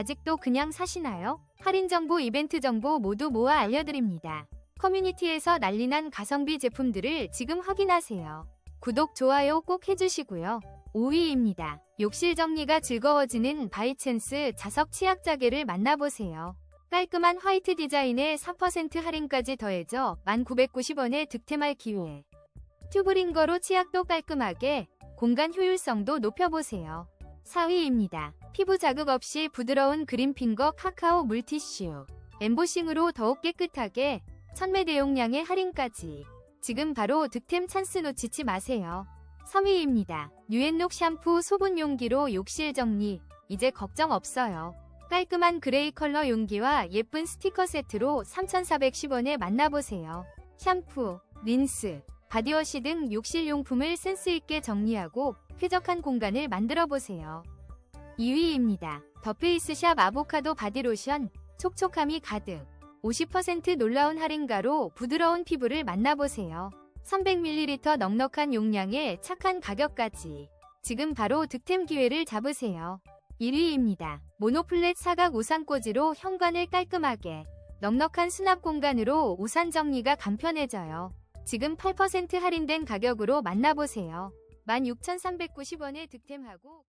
아직도 그냥 사시나요? 할인 정보, 이벤트 정보 모두 모아 알려드립니다. 커뮤니티에서 난리난 가성비 제품들을 지금 확인하세요. 구독, 좋아요 꼭 해주시고요. 5위입니다. 욕실 정리가 즐거워지는 바이챈스 자석 치약 자개를 만나보세요. 깔끔한 화이트 디자인에 4% 할인까지 더해져 1,990원에 득템할 기회. 튜브링거로 치약도 깔끔하게 공간 효율성도 높여보세요. 4위입니다. 피부 자극 없이 부드러운 그린핑거 카카오 물티슈. 엠보싱으로 더욱 깨끗하게 천매 대용량의 할인까지. 지금 바로 득템 찬스 놓치지 마세요. 3위입니다. 뉴앤록 샴푸 소분 용기로 욕실 정리. 이제 걱정 없어요. 깔끔한 그레이 컬러 용기와 예쁜 스티커 세트로 3,410원에 만나보세요. 샴푸, 린스, 바디워시 등 욕실 용품을 센스있게 정리하고 쾌적한 공간을 만들어 보세요. 2위입니다. 더 페이스샵 아보카도 바디로션, 촉촉함이 가득. 50% 놀라운 할인가로 부드러운 피부를 만나보세요. 300ml 넉넉한 용량에 착한 가격까지. 지금 바로 득템 기회를 잡으세요. 1위입니다. 모노플랫 사각 우산꽂이로 현관을 깔끔하게. 넉넉한 수납 공간으로 우산 정리가 간편해져요. 지금 8% 할인된 가격으로 만나보세요. 16,390원에 득템하고